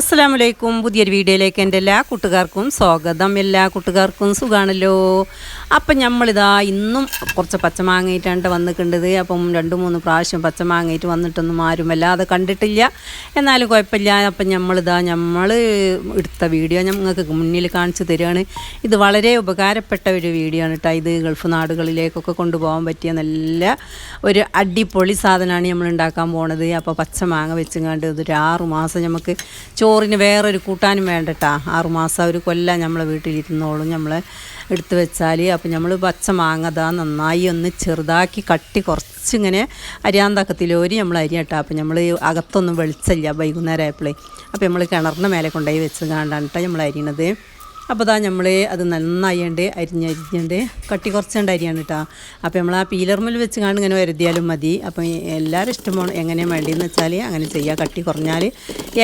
അസ്സലാമലൈക്കും. പുതിയൊരു വീഡിയോയിലേക്ക് എന്റെ എല്ലാ കൂട്ടുകാർക്കും സ്വാഗതം. എല്ലാ കൂട്ടുകാർക്കും സുഖാണല്ലോ. അപ്പം നമ്മളിതാ ഇന്നും കുറച്ച് പച്ചമാങ്ങയിട്ടാണ് വന്നിട്ടുണ്ടത് അപ്പം രണ്ട് മൂന്ന് പ്രാവശ്യം പച്ചമാങ്ങയിട്ട് വന്നിട്ടൊന്നും ആരും വല്ലാതെ കണ്ടിട്ടില്ല. എന്നാലും കുഴപ്പമില്ല. അപ്പം നമ്മളിതാ നമ്മൾ എടുത്ത വീഡിയോ ഞങ്ങൾക്ക് മുന്നിൽ കാണിച്ചു തരികയാണ് ഇത് വളരെ ഉപകാരപ്പെട്ട ഒരു വീഡിയോ ആണ് കേട്ടോ ഇത് ഗൾഫ് നാടുകളിലേക്കൊക്കെ കൊണ്ടുപോകാൻ പറ്റിയ നല്ല ഒരു അടിപൊളി സാധനമാണ് നമ്മൾ ഉണ്ടാക്കാൻ പോണത്. അപ്പോൾ പച്ചമാങ്ങ വെച്ചുങ്ങാണ്ട് ഇതൊരു ആറുമാസം നമുക്ക് ചോറിന് വേറൊരു കൂട്ടാനും വേണ്ടട്ടാ ആറുമാസം ഒരു കൊല്ലം നമ്മളെ വീട്ടിലിരുന്നോളും. നമ്മൾ എടുത്ത് വെച്ചാൽ അപ്പോൾ നമ്മൾ പച്ച മാങ്ങ ദാ നന്നായി ഒന്ന് ചെറുതാക്കി കട്ടി കുറച്ചിങ്ങനെ അരിയാന്തക്കത്തിലോരി നമ്മൾ അരിയട്ടാ അപ്പോൾ നമ്മൾ അകത്തൊന്നും വെളിച്ചല്ല വൈകുന്നേരം ആയപ്പോഴേ അപ്പോൾ നമ്മൾ കിണറിന്റെ മേലെ കൊണ്ടുപോയി വെച്ച് കേട്ടോ നമ്മൾ അരിയണത്. അപ്പോൾ ഇതാ നമ്മൾ അത് നന്നായിണ്ട് അരിഞ്ഞരിഞ്ഞുണ്ട് കട്ടി കുറച്ചുകൊണ്ട് അരിയാണ് കേട്ടോ അപ്പോൾ നമ്മൾ ആ പീലർമിൽ വെച്ച് കാണും ഇങ്ങനെ വരുതിയാലും മതി. അപ്പം എല്ലാവരും ഇഷ്ടമാണ് എങ്ങനെയാണ് വേണ്ടിയെന്ന് വെച്ചാൽ അങ്ങനെ ചെയ്യുക കട്ടി കുറഞ്ഞാൽ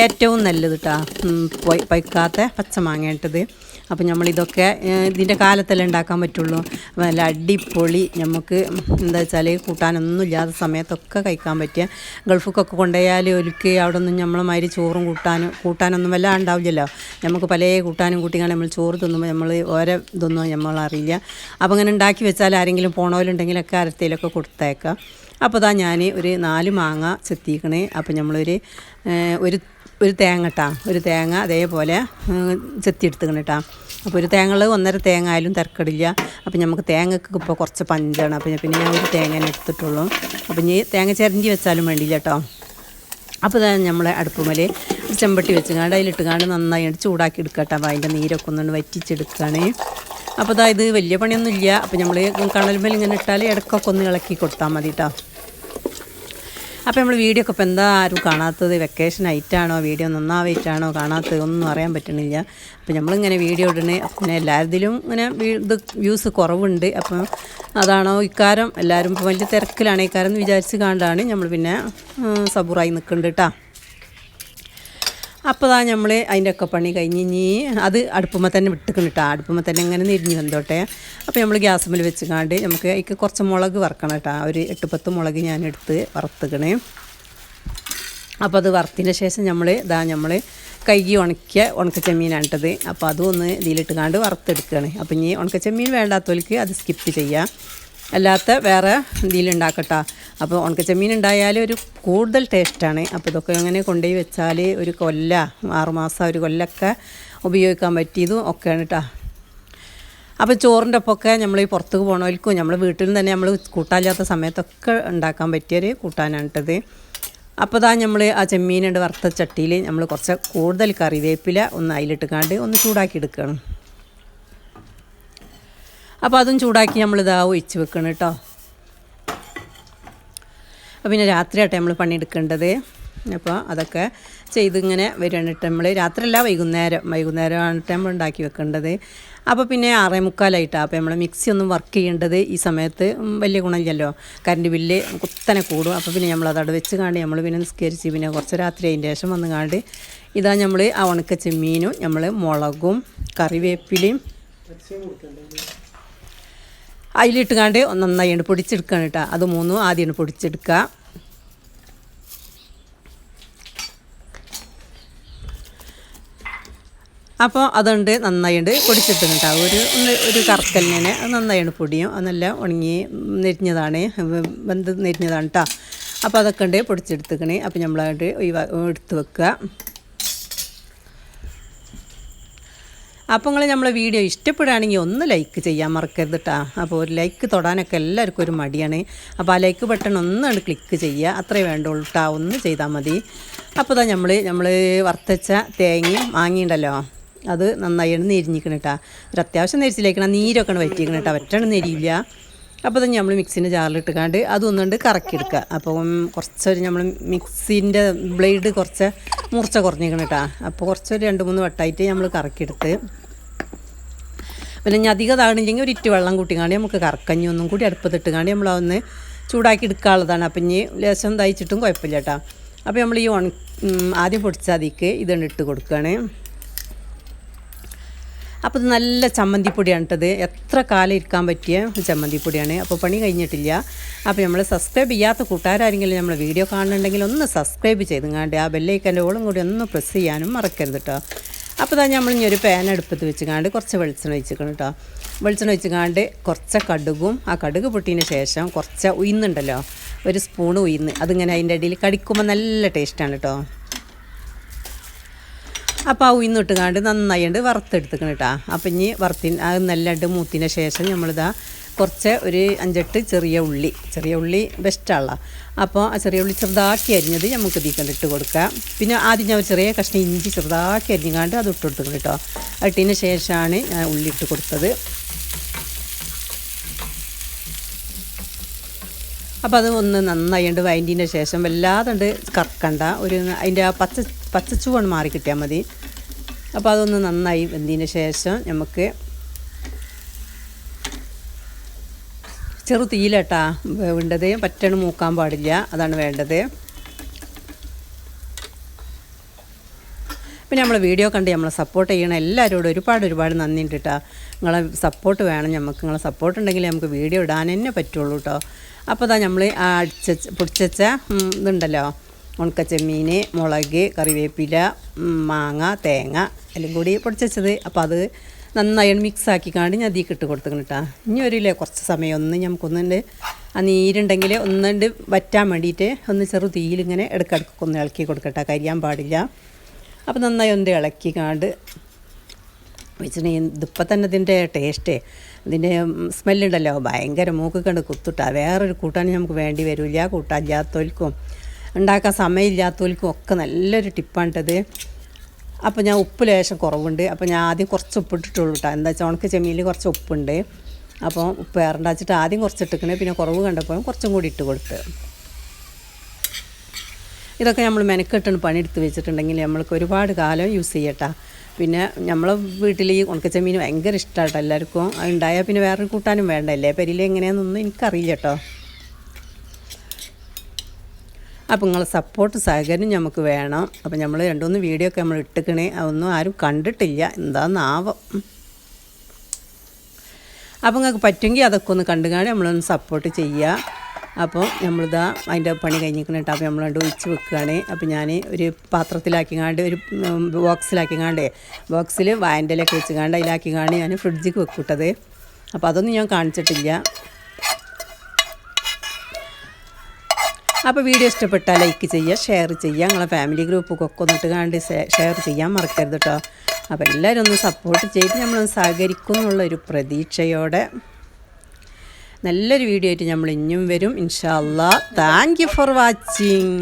ഏറ്റവും നല്ലത് കേട്ടോ പൈക്കാത്ത പച്ചമാങ്ങ ഇട്ടത് അപ്പോൾ നമ്മളിതൊക്കെ ഇതിന്റെ കാലത്തല്ലേ ഉണ്ടാക്കാൻ പറ്റുള്ളൂ. നല്ല അടിപൊളി നമുക്ക് എന്താ വെച്ചാൽ കൂട്ടാനൊന്നും ഇല്ലാത്ത സമയത്തൊക്കെ കഴിക്കാൻ പറ്റിയ ഗൾഫിക്കൊക്കെ കൊണ്ടുപോയാൽ ഒരുക്കി അവിടെ ഒന്നും നമ്മളെ മാതിരി ചോറും കൂട്ടാനും കൂട്ടാനൊന്നും വല്ല ഉണ്ടാവില്ലല്ലോ. നമുക്ക് പല കൂട്ടാനും കൂട്ടിക്കാണ്ട് നമ്മൾ ചോറ് തിന്നുമ്പോൾ നമ്മൾ ഓരോ ഇതൊന്നും നമ്മൾ അറിയില്ല അപ്പോൾ അങ്ങനെ ഉണ്ടാക്കി വെച്ചാൽ ആരെങ്കിലും പോണവരുണ്ടെങ്കിലൊക്കെ അരത്തേലൊക്കെ കൊടുത്തേക്കാം. അപ്പോൾ ഇതാ ഞാൻ ഒരു നാല് മാങ്ങ ചെത്തിക്കണേ. അപ്പോൾ നമ്മളൊരു ഒരു ഒരു തേങ്ങ ഇട്ടാ ഒരു തേങ്ങ അതേപോലെ ചെത്തി ചെത്തിയെടുത്തുക്കണം കേട്ടാ അപ്പോൾ ഒരു തേങ്ങകൾ ഒന്നര തേങ്ങ ആയാലും തിരക്കടില്ല. അപ്പോൾ നമുക്ക് തേങ്ങക്ക് ഇപ്പോൾ കുറച്ച് പഞ്ചാണ്. അപ്പോൾ പിന്നെ ഞാൻ ഒരു തേങ്ങ എടുത്തിട്ടുള്ളൂ. അപ്പോൾ ഇനി തേങ്ങ ചിരണ്ടി വെച്ചാലും വേണ്ടിയില്ല കേട്ടോ അപ്പോൾ തന്നെ നമ്മളെ അടുപ്പുമൽ ചെമ്പട്ടി അതിലിട്ട് അതിലിട്ടുകാണ്ട് നന്നായിട്ട് ചൂടാക്കി എടുക്കട്ടെ. അപ്പോൾ അതിന്റെ നീരൊക്കെ ഒന്നുകൊണ്ട് വറ്റിച്ചെടുക്കുകയാണ് അപ്പോൾ ഇതാ ഇത് വലിയ പണിയൊന്നുമില്ല. അപ്പോൾ നമ്മൾ കണൽമേൽ ഇങ്ങനെ ഇട്ടാൽ ഇടയ്ക്കൊക്കെ ഒന്ന് ഇളക്കി കൊടുത്താൽ മതി കേട്ടോ അപ്പോൾ നമ്മൾ വീഡിയോ ഒക്കെ ഇപ്പോൾ എന്താ ആരും കാണാത്തത്? വെക്കേഷൻ ആയിട്ടാണോ വീഡിയോ നന്നാവായിട്ടാണോ? കാണാത്തത്? ഒന്നും അറിയാൻ പറ്റണില്ല. അപ്പോൾ നമ്മളിങ്ങനെ വീഡിയോ ഇടണേ. പിന്നെ എല്ലാവരിലും ഇങ്ങനെ ഇത് വ്യൂസ് കുറവുണ്ട്. അപ്പം അതാണോ ഇക്കാരം? എല്ലാവരും ഇപ്പോൾ വലിയ തിരക്കിലാണ്. ഇക്കാരം എന്ന് വിചാരിച്ച് കാണ്ടാണ് നമ്മൾ പിന്നെ സബുറായി നിൽക്കുന്നുണ്ട് കേട്ടോ അപ്പോൾ താ നമ്മൾ അതിന്റെ ഒക്കെ പണി കഴിഞ്ഞ് ഇനി അത് അടുപ്പുമ്പോൾ തന്നെ വിട്ടുക്കണം കേട്ടോ അടുപ്പുമ്പോൾ തന്നെ ഇങ്ങനെ നിരിഞ്ഞ് വന്നോട്ടെ. അപ്പോൾ നമ്മൾ ഗ്യാസ് വെച്ച് കാണ്ട് നമുക്ക് അതിക്ക് കുറച്ച് മുളക് വറക്കണം കേട്ടോ ഒരു എട്ട് പത്ത് മുളക് ഞാൻ എടുത്ത് വറുത്തുക്കണേ. അപ്പോൾ അത് വറുത്തതിന് ശേഷം നമ്മൾ ഇതാ നമ്മൾ കൈകി ഉണക്കിയ ഉണക്കച്ചെമ്മീനാണ് ഇട്ടത് അപ്പോൾ അതും ഒന്ന് ഇതിലിട്ട് കാണ്ട് വറുത്തെടുക്കുകയാണ് അപ്പോൾ ഇനി ഉണക്കച്ചെമ്മീൻ വേണ്ടാത്തവർക്ക് അത് സ്കിപ്പ് ചെയ്യാം. അല്ലാത്ത വേറെ ഇതിലുണ്ടാക്കട്ടോ അപ്പോൾ ഉണക്കച്ചെമ്മീൻ ഉണ്ടായാൽ ഒരു കൂടുതൽ ടേസ്റ്റാണ്. അപ്പോൾ ഇതൊക്കെ അങ്ങനെ കൊണ്ടുപോയി വെച്ചാൽ ഒരു കൊല്ല ആറുമാസം ഒരു കൊല്ലൊക്കെ ഉപയോഗിക്കാൻ പറ്റിയതും ഒക്കെയാണ് കേട്ടോ അപ്പോൾ ചോറിന്റെ ഒപ്പമൊക്കെ നമ്മൾ ഈ പുറത്തേക്ക് പോകണവർക്കും നമ്മൾ വീട്ടിൽ തന്നെ നമ്മൾ കൂട്ടാനില്ലാത്ത സമയത്തൊക്കെ ഉണ്ടാക്കാൻ പറ്റിയൊരു കൂട്ടാനാണ് കേട്ടത് അപ്പോൾ ഇതാ നമ്മൾ ആ ചെമ്മീനുണ്ട് വറുത്ത ചട്ടിയിൽ നമ്മൾ കുറച്ച് കൂടുതൽ കറിവേപ്പില ഒന്ന് അതിലിട്ട് കാണ്ട് ഒന്ന് ചൂടാക്കി എടുക്കണം അപ്പോൾ അതും ചൂടാക്കി നമ്മളിതാ ഒഴിച്ച് വെക്കണം കേട്ടോ പിന്നെ രാത്രിയാട്ടെ നമ്മൾ പണിയെടുക്കേണ്ടത്. അപ്പോൾ അതൊക്കെ ചെയ്ത് ഇങ്ങനെ കേട്ടോ നമ്മൾ രാത്രിയല്ല വൈകുന്നേരം. വൈകുന്നേരമാണ് നമ്മൾ ഉണ്ടാക്കി വെക്കേണ്ടത്. അപ്പോൾ പിന്നെ ആറേ മുക്കാലായിട്ടാണ് അപ്പോൾ നമ്മൾ മിക്സി ഒന്നും വർക്ക് ചെയ്യേണ്ടത് ഈ സമയത്ത് വലിയ ഗുണമില്ലല്ലോ. കറണ്ട് ബില്ല് കുത്തനെ കൂടും. അപ്പോൾ പിന്നെ നമ്മൾ അതവിടെ വെച്ച് കാണ്ട് നമ്മൾ പിന്നെ നിസ്കരിച്ച് പിന്നെ കുറച്ച് രാത്രി അതിന്റെ ശേഷം വന്ന് കാണ്ട് ഇതാ നമ്മൾ ആ ഉണക്ക ചെമ്മീനും നമ്മൾ മുളകും കറിവേപ്പിലയും അതിലിട്ട് കാണ്ട് നന്നായി പൊടിച്ചെടുക്കുകയാണ് കേട്ടോ അത് മൂന്നും ആദ്യമാണ് പൊടിച്ചെടുക്കുക അപ്പോൾ അതുകൊണ്ട് നന്നായിട്ട് പൊടിച്ചിട്ട് കേട്ടോ ഒരു ഒരു കറക്കലിനെ നന്നായിട്ട് പൊടിയും. നല്ല ഉണങ്ങി നെരിഞ്ഞതാണ്. വെന്ത് നെരിഞ്ഞതാണ് കേട്ടോ അപ്പോൾ അതൊക്കെ ഉണ്ട് പൊടിച്ചെടുത്തുക്കണേ. അപ്പോൾ നമ്മളായിട്ട് ഒഴിവാ എടുത്ത് വെക്കുക അപ്പോൾ നിങ്ങൾ നമ്മളെ വീഡിയോ ഇഷ്ടപ്പെടുകയാണെങ്കിൽ ഒന്ന് ലൈക്ക് ചെയ്യാൻ മറക്കരുത് കേട്ടോ അപ്പോൾ ഒരു ലൈക്ക് തൊടാനൊക്കെ എല്ലാവർക്കും ഒരു മടിയാണ്. അപ്പോൾ ആ ലൈക്ക് ബട്ടൺ ഒന്നാണ് ക്ലിക്ക് ചെയ്യുക. അത്രേ വേണ്ടുള്ളൂ കേട്ടോ ഒന്ന് ചെയ്താൽ മതി. അപ്പോൾ ഇതാ നമ്മൾ നമ്മൾ വറുത്തച്ച തേങ്ങയും മാങ്ങിയുണ്ടല്ലോ. അത് നന്നായി നെരിഞ്ഞിക്കണം കേട്ടോ ഒരു അത്യാവശ്യം നെരിച്ചിലേക്കണം. നീരൊക്കെ വറ്റിക്കണം കേട്ടോ വറ്റണം നെരിയില്ല അപ്പോൾ തന്നെ നമ്മൾ മിക്സിന്റെ ജാറിലിട്ടുകാണ്ട് അതൊന്നുകൊണ്ട് കറക്കിയെടുക്കുക. അപ്പോൾ കുറച്ചൊരു നമ്മൾ മിക്സിന്റെ ബ്ലേഡ് കുറച്ച് മൂർച്ച കുറഞ്ഞിരിക്കണം കേട്ടോ അപ്പോൾ കുറച്ചൊരു രണ്ട് മൂന്ന് വട്ടമായിട്ട് നമ്മൾ കറക്കിയെടുത്ത് പിന്നെ അധികം താണില്ലെങ്കിൽ ഒരു ഇറ്റ് വെള്ളം കൂട്ടിക്കാണ്ട് നമുക്ക് കറക്കഞ്ഞി ഒന്നും കൂടി അടുപ്പത്തിട്ട് കാണ്ട് നമ്മളൊന്ന് ചൂടാക്കി എടുക്കാനുള്ളതാണ്. അപ്പം ഇനി ലേശം തയ്ച്ചിട്ടും കുഴപ്പമില്ല കേട്ടോ. അപ്പോൾ നമ്മൾ ഈ ഉണ ആദ്യം പൊടിച്ച അതിക്ക് ഇതുകൊണ്ട് ഇട്ട് കൊടുക്കുകയാണ്. അപ്പോൾ ഇത് നല്ല ചമ്മന്തിപ്പൊടിയാണ് കേട്ടത് എത്ര കാലം ഇരിക്കാൻ പറ്റിയ ചമ്മന്തിപ്പൊടിയാണ്. അപ്പോൾ പണി കഴിഞ്ഞിട്ടില്ല. അപ്പോൾ നമ്മൾ സബ്സ്ക്രൈബ് ചെയ്യാത്ത കൂട്ടുകാരെങ്കിലും നമ്മൾ വീഡിയോ കാണുന്നുണ്ടെങ്കിൽ ഒന്ന് സബ്സ്ക്രൈബ് ചെയ്തുങ്ങാണ്ട് ആ ബെല്ലൈക്കന്റെ ഓളും കൂടി ഒന്ന് പ്രസ് ചെയ്യാനും മറക്കരുത് കേട്ടോ. അപ്പോൾ തന്നെ നമ്മൾ ഇനി ഒരു പാൻ അടുപ്പത്ത് വെച്ചുകാണ്ട് കുറച്ച് വെളിച്ചെണ്ണ ഒഴിച്ചിക്കണം കേട്ടോ വെളിച്ചെണ്ണ ഒഴിച്ചുകാണ്ട് കുറച്ച് കടുകും ആ കടുക് പൊട്ടിയതിന് ശേഷം കുറച്ച് ഉയ്യുന്നുണ്ടല്ലോ ഒരു സ്പൂൺ ഉയർന്ന് അതിങ്ങനെ അതിന്റെ ഇടയിൽ കടിക്കുമ്പോൾ നല്ല ടേസ്റ്റാണ് കേട്ടോ അപ്പോൾ ആ ഉയ്യുന്നിട്ട് കാണ്ട് നന്നായിട്ട് വറുത്തെടുത്തിക്കണം കേട്ടോ അപ്പം ഇനി വറുത്തി അത് നല്ലതായിട്ട് മൂത്തിന് ശേഷം നമ്മളിതാ കുറച്ച് ഒരു അഞ്ചെട്ട് ചെറിയ ഉള്ളി ചെറിയ ഉള്ളി ബെസ്റ്റാണല്ലോ അപ്പോൾ ആ ചെറിയ ഉള്ളി ചെറുതാക്കി അരിഞ്ഞത് നമുക്ക് ഇതിൽ ഇട്ട് കൊടുക്കാം. പിന്നെ ആദ്യം ഞാൻ ഒരു ചെറിയ കഷ്ണം ഇഞ്ചി ചെറുതാക്കി അരിഞ്ഞുകൊണ്ട് അത് ഇട്ട് കൊടുത്തു കേട്ടോ. ഇട്ടതിന് ശേഷമാണ് ഞാൻ ഉള്ളി ഇട്ട് കൊടുത്തത്. അപ്പോൾ അത് ഒന്ന് നന്നായിട്ട് വൈന്റിന്റെ ശേഷം വല്ലാതെ കറക്കണ്ട. ഒരു അതിന്റെ ആ പച്ച പച്ചച്ചുവണ് മാറി കിട്ടിയാൽ മതി. അപ്പോൾ അതൊന്ന് നന്നായി വെന്തതിന് ശേഷം നമുക്ക് ചെറു തീയിലട്ടാ വേണ്ടത്. പറ്റണ മൂക്കാൻ പാടില്ല. അതാണ് വേണ്ടത്. പിന്നെ നമ്മൾ വീഡിയോ കണ്ട് നമ്മളെ സപ്പോർട്ട് ചെയ്യണം എല്ലാവരോടും ഒരുപാട് ഒരുപാട് നന്ദി ഉണ്ട് കേട്ടോ നിങ്ങളെ സപ്പോർട്ട് വേണം. നമുക്ക് നിങ്ങളെ സപ്പോർട്ട് ഉണ്ടെങ്കിൽ നമുക്ക് വീഡിയോ ഇടാൻ തന്നെ പറ്റുള്ളൂ കേട്ടോ അപ്പോൾ അതാ നമ്മൾ അടിച്ച പൊടിച്ച ഇതുണ്ടല്ലോ. ഉണക്കച്ചെമ്മീൻ മുളക് കറിവേപ്പില മാങ്ങ തേങ്ങ എല്ലാം കൂടി പൊടിച്ചത് അപ്പോൾ അത് നന്നായി മിക്സ് ആക്കിക്കാണ്ട് ഞാൻ തീക്ക് ഇട്ട് കൊടുത്തിക്കണം കേട്ടോ. ഇനി വരില്ലേ കുറച്ച് സമയം ഒന്ന് നമുക്കൊന്നുണ്ട് ആ നീരുണ്ടെങ്കിൽ ഒന്നുണ്ട് വറ്റാൻ വേണ്ടിയിട്ട് ഒന്ന് ചെറു തീയിലിങ്ങനെ ഇടയ്ക്കിടയ്ക്കൊക്കെ ഒന്ന് ഇളക്കി കൊടുക്കട്ടെ കരിയാൻ പാടില്ല. അപ്പോൾ നന്നായി ഒന്ന് ഇളക്കി കാണ്ട് വെച്ചിട്ടുണ്ടെങ്കിൽ ഇതിപ്പോൾ തന്നെ ഇതിന്റെ ടേസ്റ്റേ ഇതിന്റെ സ്മെല്ലുണ്ടല്ലോ ഭയങ്കര മൂക്ക് കണ്ട് കുത്തുട്ടാ. വേറൊരു കൂട്ടാൻ നമുക്ക് വേണ്ടി വരില്ല കൂട്ടാനില്ലാത്തവർക്കും ഉണ്ടാക്കാൻ സമയമില്ലാത്തവർക്കും ഒക്കെ നല്ലൊരു ടിപ്പാണിട്ടത് അപ്പോൾ ഞാൻ ഉപ്പ് ലേശം കുറവുണ്ട്. അപ്പോൾ ഞാൻ ആദ്യം കുറച്ച് ഉപ്പ് ഇട്ടിട്ടുള്ളൂ കേട്ടോ എന്താ വെച്ചാൽ ഉണക്ക ചെമ്മീനിൽ കുറച്ച് ഉപ്പുണ്ട്. അപ്പോൾ ഉപ്പ് ഏറണ്ടാച്ചിട്ട് ആദ്യം കുറച്ച് ഇട്ടിക്കണേ പിന്നെ കുറവ് കണ്ടപ്പോൾ കുറച്ചും കൂടി ഇട്ട് കൊടുത്ത്. ഇതൊക്കെ നമ്മൾ മെനക്കെട്ടാണ് പണിയെടുത്ത് വെച്ചിട്ടുണ്ടെങ്കിൽ നമ്മൾക്ക് ഒരുപാട് കാലം യൂസ് ചെയ്യട്ടാ. പിന്നെ നമ്മളെ വീട്ടിൽ ഈ ഉണക്കച്ചമീൻ ഭയങ്കര ഇഷ്ടമാട്ടോ എല്ലാവർക്കും. ഉണ്ടായാൽ പിന്നെ വേറൊരു കൂട്ടാനും വേണ്ടല്ലേ? പെരിയിൽ എങ്ങനെയാണെന്നൊന്നും എനിക്കറിയില്ല കേട്ടോ അപ്പോൾ നിങ്ങളെ സപ്പോർട്ട് സഹകരണം നമുക്ക് വേണം. അപ്പോൾ നമ്മൾ രണ്ടുമൂന്ന് വീഡിയോ ഒക്കെ നമ്മൾ ഇട്ടിക്കണേ. അതൊന്നും ആരും കണ്ടിട്ടില്ല. എന്താണെന്നാവും അപ്പോൾ നിങ്ങൾക്ക് പറ്റുമെങ്കിൽ അതൊക്കെ ഒന്ന് കണ്ടു കാണി നമ്മളൊന്ന് സപ്പോർട്ട് ചെയ്യുക അപ്പോൾ നമ്മളിതാ അതിന്റെ പണി കഴിഞ്ഞിരിക്കണിട്ട് അപ്പോൾ നമ്മൾ രണ്ട് ഒഴിച്ച് വെക്കുകയാണ്. അപ്പോൾ ഞാൻ ഒരു പാത്രത്തിലാക്കി കാണ്ട് ഒരു ബോക്സിലാക്കി കാണ്ടേ ബോക്സിൽ വായന്റെലൊക്കെ വെച്ചുകാണ്ട് കാണി ഞാൻ ഫ്രിഡ്ജിക്ക് വെക്കൂട്ടത്. അപ്പോൾ അതൊന്നും ഞാൻ കാണിച്ചിട്ടില്ല. അപ്പോൾ വീഡിയോ ഇഷ്ടപ്പെട്ടാൽ ലൈക്ക് ചെയ്യുക ഷെയർ ചെയ്യുക നിങ്ങളെ ഫാമിലി ഗ്രൂപ്പൊക്കെ ഒന്നിട്ട് കണ്ട് ഷെയർ ചെയ്യാൻ മറക്കരുത് കേട്ടോ അപ്പോൾ എല്ലാവരും ഒന്ന് സപ്പോർട്ട് ചെയ്ത് നമ്മളൊന്ന് സഹകരിക്കും എന്നുള്ള ഒരു പ്രതീക്ഷയോടെ നല്ലൊരു വീഡിയോ ആയിട്ട് നമ്മൾ ഇനിയും വരും. ഇൻഷാ അല്ലാ താങ്ക് യു ഫോർ വാച്ചിങ്